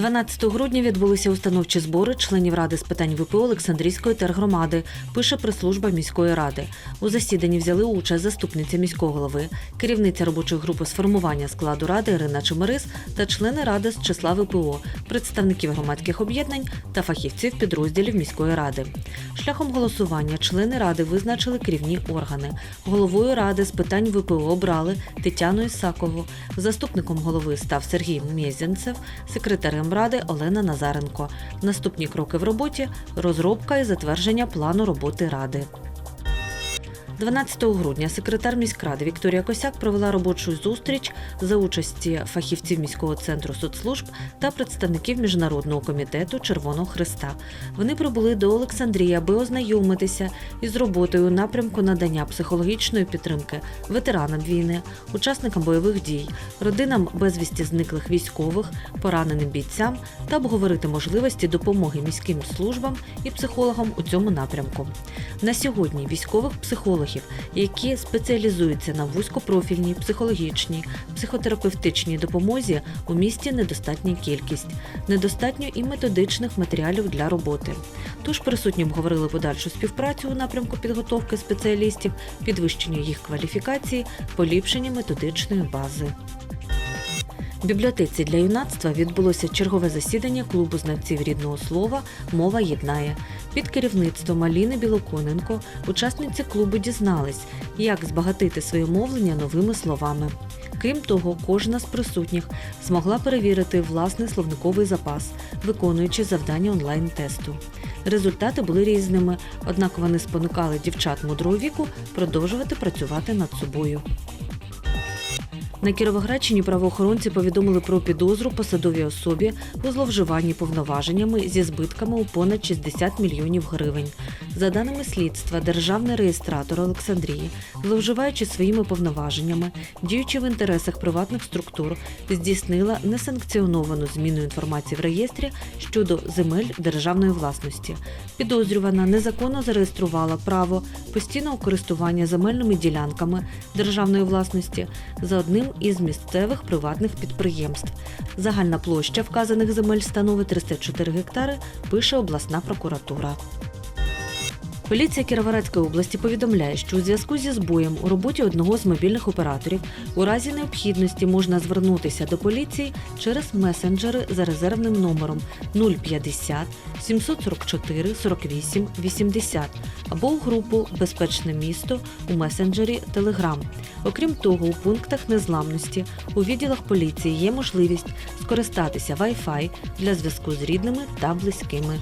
12 грудня відбулися установчі збори членів ради з питань ВПО Олександрійської тергромади, пише прес-служба міської ради. У засіданні взяли участь заступниця міського голови, керівниця робочої групи з формування складу ради Ірина Чемерис та члени ради з числа ВПО, представників громадських об'єднань та фахівців підрозділів міської ради. Шляхом голосування члени ради визначили керівні органи. Головою ради з питань ВПО обрали Тетяну Ісакову. Заступником голови став Сергій Мєзінцев, секретарем ради Олена Назаренко. Наступні кроки в роботі розробка і затвердження плану роботи ради. 12 грудня секретар міськради Вікторія Косяк провела робочу зустріч за участі фахівців міського центру соцслужб та представників міжнародного комітету Червоного Христа. Вони прибули до Олександрії, аби ознайомитися із роботою у напрямку надання психологічної підтримки ветеранам війни, учасникам бойових дій, родинам безвісті зниклих військових, пораненим бійцям та обговорити можливості допомоги міським службам і психологам у цьому напрямку. На сьогодні військових психологів, які спеціалізуються на вузькопрофільній, психологічній, психотерапевтичній допомозі, у місті недостатня кількість, недостатньо і методичних матеріалів для роботи. Тож присутні обговорили подальшу співпрацю у напрямку підготовки спеціалістів, підвищення їх кваліфікації, поліпшення методичної бази. В бібліотеці для юнацтва відбулося чергове засідання клубу знавців рідного слова Мова єднає. Під керівництвом Аліни Білоконенко учасниці клубу дізнались, як збагатити своє мовлення новими словами. Крім того, кожна з присутніх змогла перевірити власний словниковий запас, виконуючи завдання онлайн-тесту. Результати були різними, однак вони спонукали дівчат мудрого віку продовжувати працювати над собою. На Кіровоградщині правоохоронці повідомили про підозру посадовій особі у зловживанні повноваженнями зі збитками у понад 60 мільйонів гривень. За даними слідства, державний реєстратор Олександрії, зловживаючи своїми повноваженнями, діючи в інтересах приватних структур, здійснила несанкціоновану зміну інформації в реєстрі щодо земель державної власності. Підозрювана незаконно зареєструвала право постійного користування земельними ділянками державної власності за одним із місцевих приватних підприємств. Загальна площа вказаних земель становить 304 гектари, пише обласна прокуратура. Поліція Кіровоградської області повідомляє, що у зв'язку зі збоєм у роботі одного з мобільних операторів у разі необхідності можна звернутися до поліції через месенджери за резервним номером 050 744 48 80 або у групу Безпечне місто у месенджері Telegram. Окрім того, у пунктах незламності у відділах поліції є можливість скористатися Wi-Fi для зв'язку з рідними та близькими.